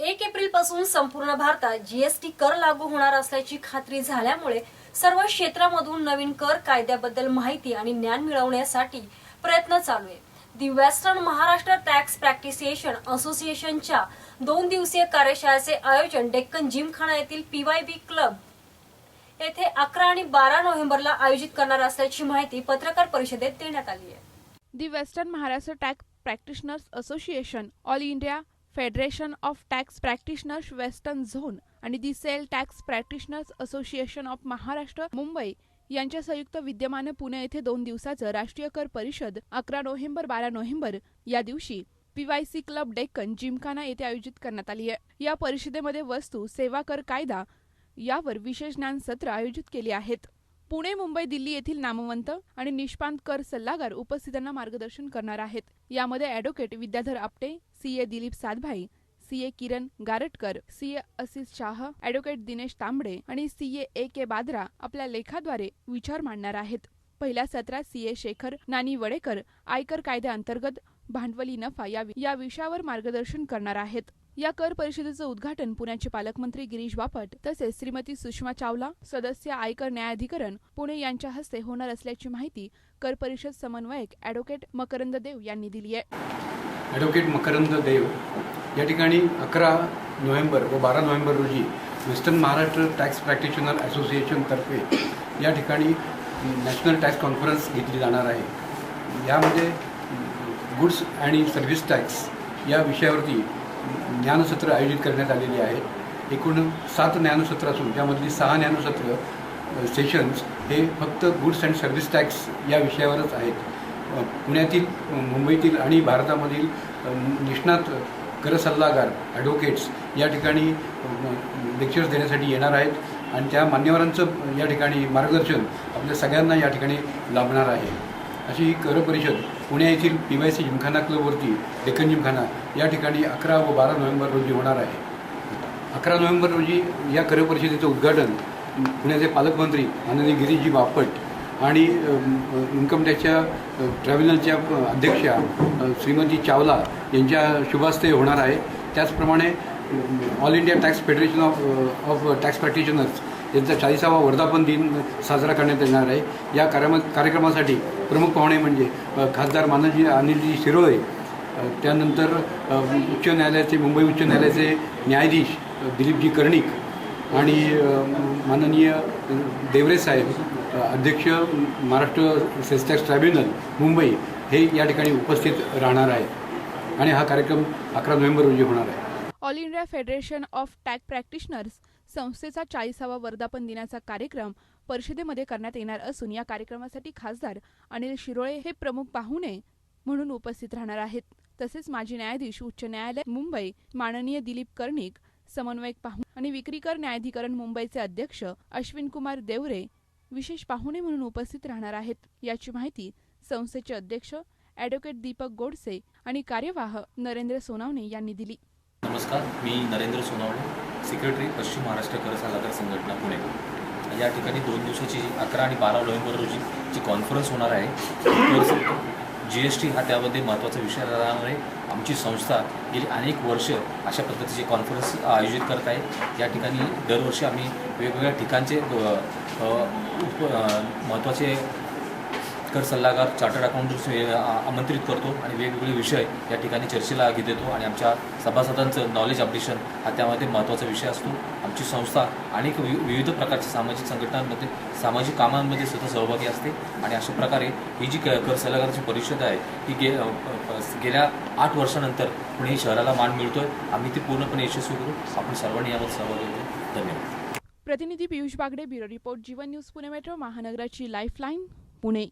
एक एप्रिलपासून संपूर्ण भारतात जीएसटी कर लागू होणार असल्याची खात्री झाल्यामुळे सर्व क्षेत्रामधून नवीन कर कायद्याबद्दल माहिती आणि ज्ञान मिळवण्यासाठी प्रयत्न चालू आहे. दि वेस्टर्न महाराष्ट्र टॅक्स प्रॅक्टिसिएशन असोसिएशनच्या दोन दिवसीय कार्यशाळेचे आयोजन डेक्कन जिमखाना येथील पीवायबी क्लब येथे अकरा आणि बारा नोव्हेंबरला आयोजित करणार असल्याची माहिती पत्रकार परिषदेत देण्यात आली आहे. The western Maharashtra tax practitioners association all India federation of tax practitioners western zone आणि the sale tax practitioners association of Maharashtra Mumbai यांच्या संयुक्त विद्यमाने पुणे येथे दोन दिवसाचं राष्ट्रीय कर परिषद अकरा नोव्हेंबर बारा नोव्हेंबर या दिवशी पीवायसी क्लब डेक्कन जिमखाना येथे आयोजित करण्यात आली आहे. या परिषदेमध्ये वस्तू सेवा कर कायदा यावर विशेष ज्ञान सत्र आयोजित केली आहेत. पुणे मुंबई दिल्ली येथील नामवंत आणि निष्पांत कर सल्लागार उपस्थितांना मार्गदर्शन करणार आहेत. यामध्ये advocate Vidyadhar Apte CA Dilip Satbhai CA Kiran Gartakar CA Asis Shah advocate Dinesh Tambade आणि सीए ए के बाद्रा आपल्या लेखाद्वारे विचार मांडणार आहेत. पहिल्या सत्रात सीए शेखर नानी वडेकर आयकर कायद्याअंतर्गत भांडवली नफा या या विषयावर मार्गदर्शन करणार आहेत. या कर परिषदेचं उद्घाटन पुण्याचे पालकमंत्री गिरीश बापट तसेच श्रीमती सुषमा चावला सदस्य आयकर न्यायाधिकरण पुणे यांच्या हस्ते होणार असल्याची माहिती कर परिषद समन्वयक अॅडव्होकेट मकरंद देव यांनी दिली आहे. ॲडव्होकेट मकरंद देव या ठिकाणी अकरा नोव्हेंबर व बारा नोव्हेंबर रोजी वेस्टर्न महाराष्ट्र टॅक्स प्रॅक्टिशनर असोसिएशनतर्फे या ठिकाणी नॅशनल टॅक्स कॉन्फरन्स घेतली जाणार आहे. यामध्ये गुड्स आणि सर्व्हिस टॅक्स या विषयावरती ज्ञानसत्र आयोजित करण्यात आलेली आहेत एकूण सात ज्ञानसत्र असून त्यामधली सहा ज्ञानसत्र सेशन्स हे फक्त गुड्स अँड सर्व्हिस टॅक्स या विषयावरच आहेत. पुण्यातील मुंबईतील आणि भारतामधील निष्णात कर सल्लागार ॲडव्होकेट्स या ठिकाणी लेक्चर्स देण्यासाठी येणार आहेत आणि त्या मान्यवरांचं या ठिकाणी मार्गदर्शन आपल्या सगळ्यांना या ठिकाणी लाभणार आहे. अशी ही कर परिषद पुणे येथील पी वाय सी जिमखाना क्लबवरती डेक्कन जिमखाना या ठिकाणी अकरा व बारा नोव्हेंबर रोजी होणार आहे. अकरा नोव्हेंबर रोजी या कर परिषदेचं उद्घाटन पुण्याचे पालकमंत्री माननीय गिरीशजी बापट आणि इन्कम टॅक्सच्या ट्रॅव्हलरच्या अध्यक्षा श्रीमती चावला यांच्या शुभास्ते होणार आहे. त्याचप्रमाणे all India tax federation of of tax practitioners यांचा चाळीसावा वर्धापन दिन साजरा करण्यात येणार आहे. या कार्यम कार्यक्रमासाठी प्रमुख पाहुणे म्हणजे खासदार मानजी अनिलजी शिरोळे त्यानंतर उच्च न्यायालयाचे मुंबई उच्च न्यायालयाचे न्यायाधीश दिलीपजी कर्णिक आणि माननीय देवरे साहेब अध्यक्ष Maharashtra sales tax tribunal Mumbai हे या ठिकाणी उपस्थित राहणार आहेत. आणि हा कार्यक्रम अकरा नोव्हेंबर रोजी होणार आहे. All India federation of tax practitioners संस्थेचा चाळीसावा वर्धापन दिनाचा कार्यक्रम परिषदेमध्ये करण्यात येणार असून या कार्यक्रमासाठी खासदार अनिल शिरोळे हे प्रमुख पाहुणे म्हणून उपस्थित राहणार आहेत. तसेच माजी न्यायाधीश उच्च न्यायालय मुंबई माननीय दिलीप कर्णिक समन्वयक पाहुणे आणि विक्रीकर न्यायाधिकरण मुंबईचे अध्यक्ष अश्विन कुमार देवरे विशेष पाहुणे म्हणून उपस्थित राहणार आहेत. याची माहिती संस्थेचे अध्यक्ष ॲडव्होकेट दीपक गोडसे आणि कार्यवाह नरेंद्र सोनावणे यांनी दिली. नमस्कार मी नरेंद्र सोनावणे. सेक्रेटरी पश्चिम महाराष्ट्र कर सल्लागार संघटना पुणे. या ठिकाणी दोन दिवसाची अकरा आणि बारा नोव्हेंबर रोजी जी कॉन्फरन्स होणार आहे जी एस टी हा त्यामध्ये महत्त्वाचा विषय राहण्यामुळे आमची संस्था गेली अनेक वर्ष अशा पद्धतीचे कॉन्फरन्स आयोजित करत आहे. या ठिकाणी दरवर्षी आम्ही वेगवेगळ्या ठिकाणचे उप महत्त्वाचे कर सल्लागार चार्टर्ड अकाउंटंट्स आमंत्रित करतो आणि वेगवेगळे विषय या ठिकाणी चर्चेला घेत येतो आणि आमच्या सभासदांचं नॉलेज अपडेशन हा त्यामध्ये महत्त्वाचा विषय असतो. आमची संस्था अनेक वि विविध प्रकारच्या सामाजिक संघटनांमध्ये सामाजिक कामांमध्ये सुद्धा सहभागी असते आणि अशा प्रकारे ही जी क कर सल्लागाराची परिषद आहे ही गे गेल्या आठ वर्षानंतर पुणे शहराला मान मिळतोय. आम्ही ती पूर्णपणे यशस्वी करू आपण सर्वांनी यामध्ये सहभागी होतो धन्यवाद. प्रतिनिधी Piyush Bagde bureau report Jeevan news Pune metro महानगराची lifeline Pune.